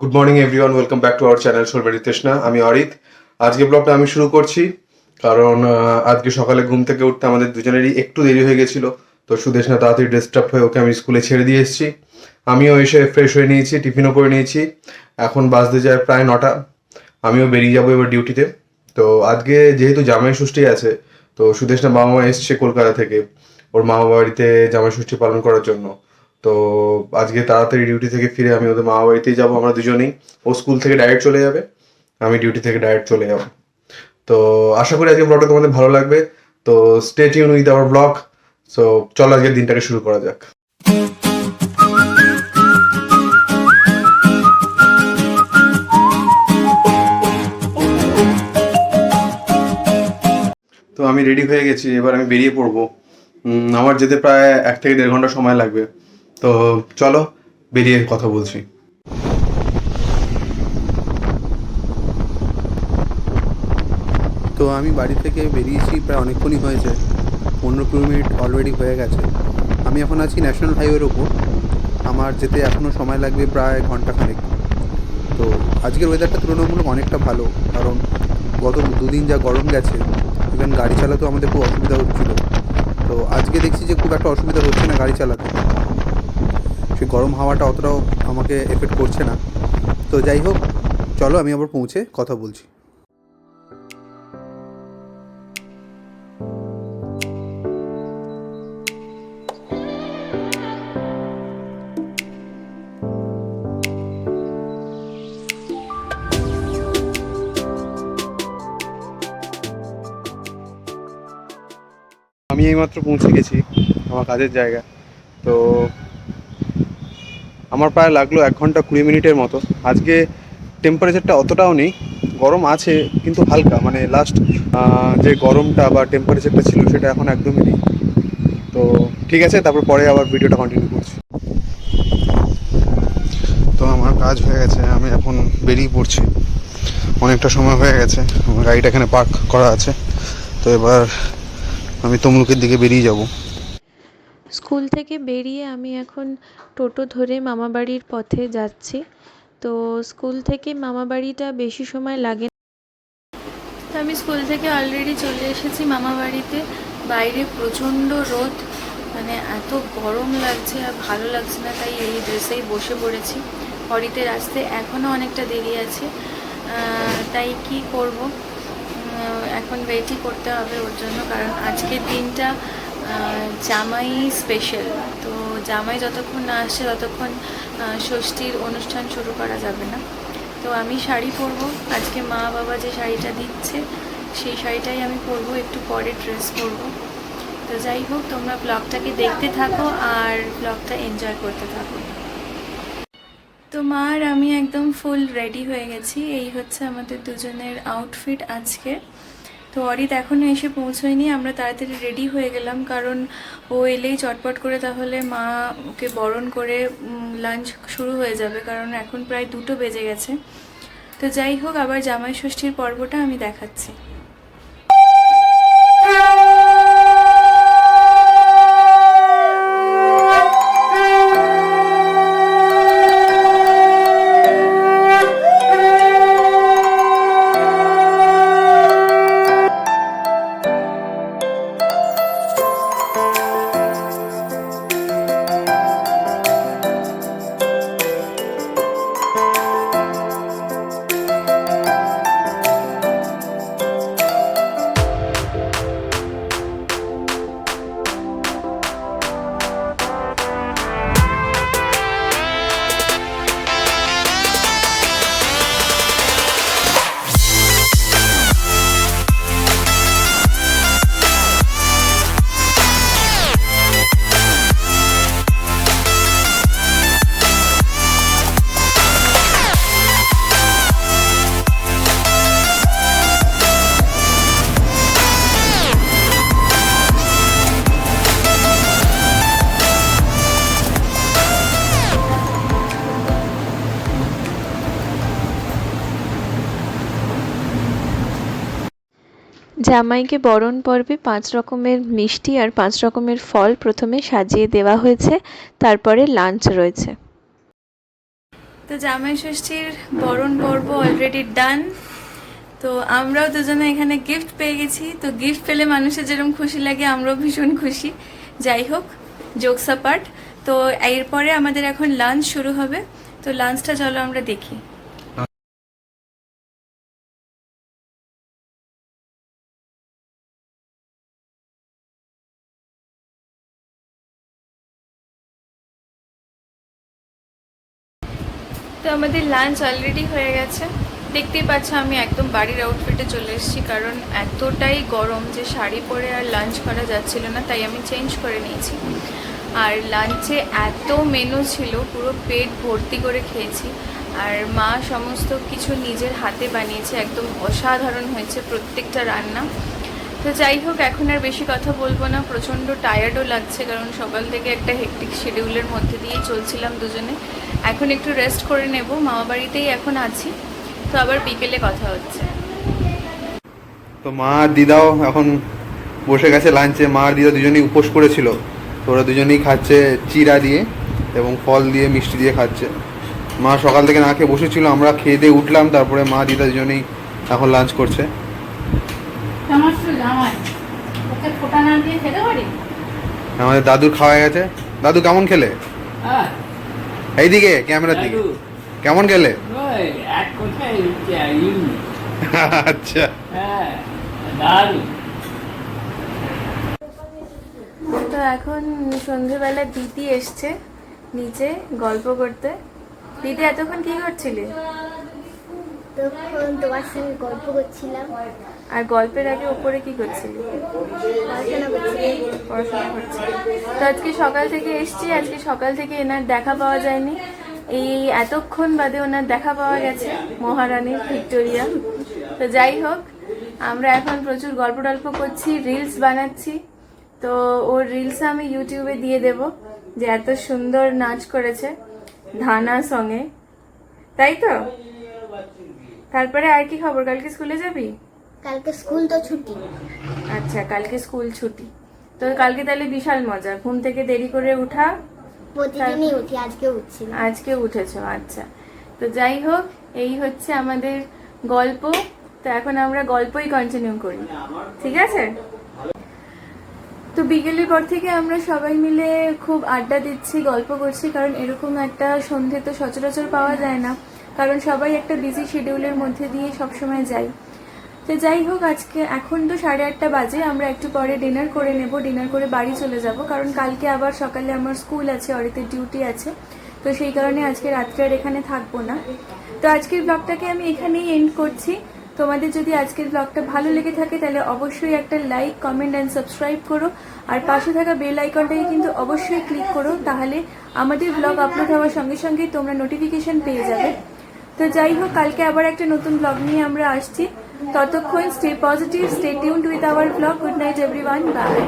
Good morning everyone welcome back to our channel Solbari Trishna আমি অরিত। আজকে ব্লগটা আমি শুরু করছি। কারণ আজকে সকালে ঘুম থেকে উঠতে আমাদের দুজনেরই একটু দেরি হয়ে গেছিল। তো সুদেশনা তাড়াতাড়ি ডিস্টার্ব হয়ে ওকে আমি স্কুলে ছেড়ে দিয়ে এসেছি। আমিও এসে ফ্রেশ হয়ে নিয়েছি, টিফিনও করে নিয়েছি। এখন বাজতে যায় প্রায় নটা। আমিও বেরিয়ে যাব এবার ডিউটিতে তো আজকে যেহেতু জামাই ষষ্ঠী আছে, তো সুদেশনা বাবা মা এসছে কলকাতা থেকে। ওর মামা বাড়িতে জামাই ষষ্ঠী পালন করার জন্য। তো আজকে তাড়াতাড়ি ডিউটি থেকে ফিরে আমি ওদের মামা বাড়িতেই যাব, আমরা দুজনেই। ও স্কুল থেকে ডাইরেক্ট চলে যাবে, আমি ডিউটি থেকে ডাইরেক্ট চলে যাব। তো আশা করি আজকে ব্লগটা তোমাদের ভালো লাগবে। তো stay tune with our blog so চলো আজকের দিনটাকে শুরু করা যাক। তো আমি রেডি হয়ে গেছি, এবার আমি বেরিয়ে পড়ব। আমার যেতে প্রায় এক থেকে দেড় ঘণ্টা সময় লাগবে। তো চলো বেরিয়ে কথা বলছি। তো আমি বাড়ি থেকে বেরিয়েছি প্রায় অনেকক্ষণই হয়েছে। পনেরো কুড়ি মিনিট অলরেডি হয়ে গেছে। আমি এখন আছি ন্যাশনাল হাইওয়ের ওপর। আমার যেতে এখনও সময় লাগবে প্রায় ঘন্টাখানেক। তো আজকের ওয়েদারটা তুলনামূলক অনেকটা ভালো, কারণ গত দুদিন যা গরম গেছে ইভেন গাড়ি চালাতেও আমাদের খুব অসুবিধা হচ্ছিল। তো আজকে দেখছি যে খুব একটা অসুবিধা হচ্ছে না গাড়ি চালাতে। সে গরম হাওয়াটা অতটাও আমাকে এফেক্ট করছে না। তো যাই হোক, চলো আমি আবার পৌঁছে কথা বলছি। আমি এইমাত্র পৌঁছে গেছি আমার কাজের জায়গা তো আমার প্রায় লাগল এক ঘণ্টা কুড়ি মিনিটের মতো। আজকে টেম্পারেচারটা অতটাও নেই, গরম আছে কিন্তু হালকা মানে লাস্ট যে গরমটা বা টেম্পারেচারটা ছিল সেটা এখন একদমই নেই। তো ঠিক আছে, তারপর পরে আবার ভিডিওটা কন্টিনিউ করছি। তো আমার কাজ হয়ে গেছে, আমি এখন বেরিয়ে পড়ছি। অনেকটা সময় হয়ে গেছে, আমার গাড়িটা এখানে পার্ক করা আছে। তো এবার আমি তমলুকের দিকে বেরিয়ে যাব। স্কুল থেকে বেরিয়ে আমি এখন টোটো ধরে মামাবাড়ির পথে যাচ্ছি। তো স্কুল থেকে মামাবাড়িটা বেশি সময় লাগে। তো আমি স্কুল থেকে অলরেডি চলে এসেছি মামাবাড়িতে। বাইরে প্রচণ্ড রোদ মানে এত গরম লাগছে আর ভালো লাগছে না, তাই এই ড্রেসেই বসে পড়েছি। হরিতে আসতে এখনও অনেকটা দেরি আছে। তাই কি করব? এখন ওয়েটই করতে হবে ওর জন্য, কারণ আজকের দিনটা জামাই স্পেশাল তো জামাই যতক্ষণ না আসছে, ততক্ষণ ষষ্ঠীর অনুষ্ঠান শুরু করা যাবে না। তো আমি শাড়ি পরবো। আজকে মা বাবা যে শাড়িটা দিচ্ছে, সেই শাড়িটাই আমি পরবো। একটু পরে ড্রেস পরবো। তো যাই হোক, তোমরা ব্লগটাকে দেখতে থাকো আর ব্লগটা এনজয় করতে থাকো। তো মা আর আমি একদম ফুল রেডি হয়ে গেছি। এই হচ্ছে আমাদের দুজনের আউটফিট আজকে। তো অরিত এখনও এসে পৌঁছয়নি, আমরা তাড়াতাড়ি রেডি হয়ে গেলাম, কারণ ও এলেই চটপট করে তাহলে মা ওকে বরণ করে লাঞ্চ শুরু হয়ে যাবে, কারণ এখন প্রায় দুটো বেজে গেছে। তো যাই হোক, আবার জামাই ষষ্ঠীর পর্বটা আমি দেখাচ্ছি। জামাইকে বরণ পর্বে পাঁচ রকমের মিষ্টি আর পাঁচ রকমের ফল প্রথমে সাজিয়ে দেওয়া হয়েছে, তারপরে লাঞ্চ রয়েছে। তো জামাই ষষ্ঠীর বরণ পর্ব অলরেডি ডান তো আমরাও দুজনে এখানে গিফট পেয়ে গেছি। তো গিফট পেলে মানুষের যেরকম খুশি লাগে, আমরাও ভীষণ খুশি। যাই হোক জোকস পার্ট তো এরপরে আমাদের এখন লাঞ্চ শুরু হবে। তো লাঞ্চটা চলো আমরা দেখি। তো আমাদের লাঞ্চ অলরেডি হয়ে গেছে। দেখতেই পাচ্ছ আমি একদম বাড়ির আউটফিটে চলে এসেছি, কারণ এতটাই গরম যে শাড়ি পরে আর লাঞ্চ করা যাচ্ছিল না, তাই আমি চেঞ্জ করে নিয়েছি। আর লাঞ্চে এত মেনু ছিল, পুরো পেট ভর্তি করে খেয়েছি। আর মা সমস্ত কিছু নিজের হাতে বানিয়েছে, একদম অসাধারণ হয়েছে প্রত্যেকটা রান্না। তো যাই হোক এখন আর বেশি কথা বলব না। প্রচণ্ড টায়ার্ডও লাগছে কারণ সকাল থেকে একটা হেকটিক শিডিউলের মধ্যে দিয়েই চলছিলাম দুজনে। এখন একটু রেস্ট করে নেব মামা বাড়িতেই এখন আছি। তো আবার বিকেলে কথা হচ্ছে। তো মা আর দিদাও এখন বসে গেছে লাঞ্চে মা আর দিদা দুজনেই উপোস করেছিল। তো ওরা দুজনেই খাচ্ছে চিরা দিয়ে এবং ফল দিয়ে মিষ্টি দিয়ে খাচ্ছে। মা সকাল থেকে না খেয়ে বসেছিল আমরা খেয়ে দিয়ে উঠলাম। তারপরে মা দিদা দুজনেই এখন লাঞ্চ করছে। জামাই ওকে ফোটা না দিয়ে খেতে পারি? আমাদের দাদুর খাওয়া গেছে। দাদু কেমন খেলে? হ্যাঁ এইদিকে ক্যামেরার দিকে। কেমন খেলে? আচ্ছা। হ্যাঁ তো এখন সন্ধেবেলা দিদি এসছে নিচে গল্প করতে। দিদি এতক্ষণ কি করছিলে? তখন তোমার সঙ্গে গল্প করছিলাম। আর গল্পের আগে উপরে কি করছিলে? পড়াশোনা করছিলাম। তো আজকে সকাল থেকে এসছি আজকে সকাল থেকে এনার দেখা পাওয়া যায়নি। এই এতক্ষণ বাদে ওনার দেখা পাওয়া গেছে মহারানী ভিক্টোরিয়া। তো যাই হোক আমরা এখন প্রচুর গল্প টল্প করছি রিলস বানাচ্ছি। তো ওর রিলস আমি ইউটিউবে দিয়ে দেব যে এত সুন্দর নাচ করেছে ধানা সঙ্গে তাই তো? তারপরে আর কি খবর? কালকে স্কুলে যাবি? কালকে স্কুল তো ছুটি। আচ্ছা কালকে স্কুল ছুটি। তো কালকে তাহলে বিশাল মজা। ঘুম থেকে দেরি করে উঠা। প্রতিদিনই উঠি আজকে উঠছি আজকে উঠেছো আচ্ছা। তো যাই হোক এই হচ্ছে আমাদের গল্প। তো এখন আমরা গল্পই কন্টিনিউ করি। ঠিক আছে? তো বিকেলের পর থেকে আমরা সবাই মিলে খুব আড্ডা দিচ্ছি গল্প করছি কারণ এরকম একটা সন্ধে তো সচরাচর পাওয়া যায় না। কারণ সবাই একটা বিজি শিডিউলের মধ্যে দিয়ে সবসময় যাই তো যাই হোক, আজকে এখন তো সাড়ে আটটা বাজে, আমরা একটু পরে ডিনার করে নেব ডিনার করে বাড়ি চলে যাব। কারণ কালকে আবার সকালে আমার স্কুল আছে, অরিতের ডিউটি আছে। তো সেই কারণে আজকে রাত্রে আর এখানে থাকব না। তো আজকের ব্লগটাকে আমি এখানেই এন্ড করছি। তোমাদের যদি আজকের ব্লগটা ভালো লেগে থাকে, তাহলে অবশ্যই একটা লাইক কমেন্ট অ্যান্ড সাবস্ক্রাইব করো। আর পাশে থাকা বেল আইকনটাকে কিন্তু অবশ্যই ক্লিক করো। তাহলে আমাদের ব্লগ আপলোড হওয়ার সঙ্গে সঙ্গেই তোমরা নোটিফিকেশন পেয়ে যাবে। তো যাই হোক, কালকে আবার একটা নতুন ব্লগ নিয়ে আমরা আসছি। ততক্ষণ stay positive stay tuned with our blog good night everyone bye